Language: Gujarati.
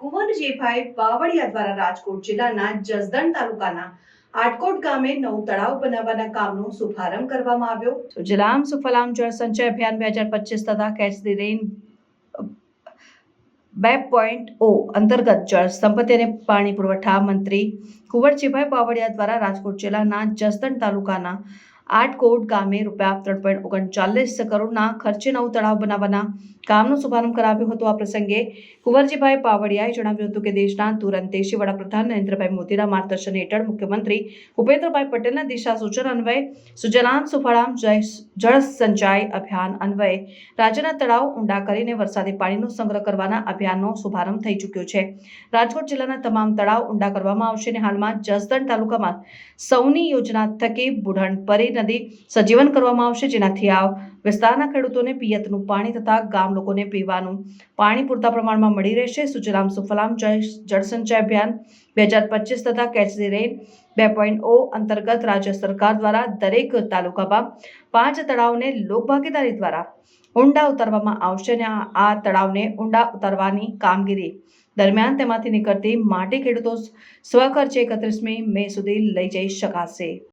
કુંવરજીભાઈ બાવળિયા દ્વારા રાજકોટ જિલ્લાના જસદણ તાલુકાના આટકોટ ગામે નવું તળાવ બનાવવાના કામનો શુભારંભ કરવામાં આવ્યો. જલામ સુફલામ જળ સંચય અભિયાન બે હજાર પચીસ તથા કેચ ધી રેઇન બે પોઈન્ટ ઓ અંતર્ગત જળ સંપત્તિ અને પાણી પુરવઠા મંત્રી કુંવરજીભાઈ બાવળિયા દ્વારા રાજકોટ જિલ્લાના જસદણ તાલુકાના આટકોટ ગામે રૂપિયા ત્રણ પોઈન્ટ ઓગણચાલીસ કરોડના ખર્ચે નવું તળાવ બનાવવાના કામનો શુભારંભ કરાવ્યો હતો. આ પ્રસંગે કુંવરજીભાઈ પાવડિયાએ જણાવ્યું હતું કે દેશના તુરંતેશી વડાપ્રધાન નરેન્દ્રભાઈ મોદીના માર્ગદર્શન હેઠળ મુખ્યમંત્રી ભૂપેન્દ્રભાઈ પટેલના દિશા સૂચન અન્વયે સુજલામ સુફળામ જળ સંચય અભિયાન અન્વયે રાજ્યના તળાવ ઊંડા કરીને વરસાદી પાણીનો સંગ્રહ કરવાના અભિયાનનો શુભારંભ થઈ ચૂક્યો છે. રાજકોટ જિલ્લાના તમામ તળાવ ઊંડા કરવામાં આવશે અને હાલમાં જસદણ તાલુકામાં સૌની યોજના થકી બુઢણપરી નદી સજીવન કરવામાં આવશે. જેનાથી આ વિસ્તારના ખેડૂતોને પિયતનું પાણી તથા ગામ લોકોને પીવાનું પાણી પૂરતા પ્રમાણમાં મળી રહેશે. સુજલામ સુફલામ જળસંચય અભિયાન બે હજાર પચીસ તથા કેચ ધી રેન બે પોઈન્ટ ઓ અંતર્ગત રાજ્ય સરકાર દ્વારા દરેક તાલુકામાં પાંચ તળાવને લોકભાગીદારી દ્વારા ઊંડા ઉતારવામાં આવશે અને આ તળાવને ઊંડા ઉતારવાની કામગીરી દરમિયાન તેમાંથી નીકળતી માટી ખેડૂતો સ્વખર્ચે એકત્રીસમી મે સુધી લઈ જઈ શકાશે.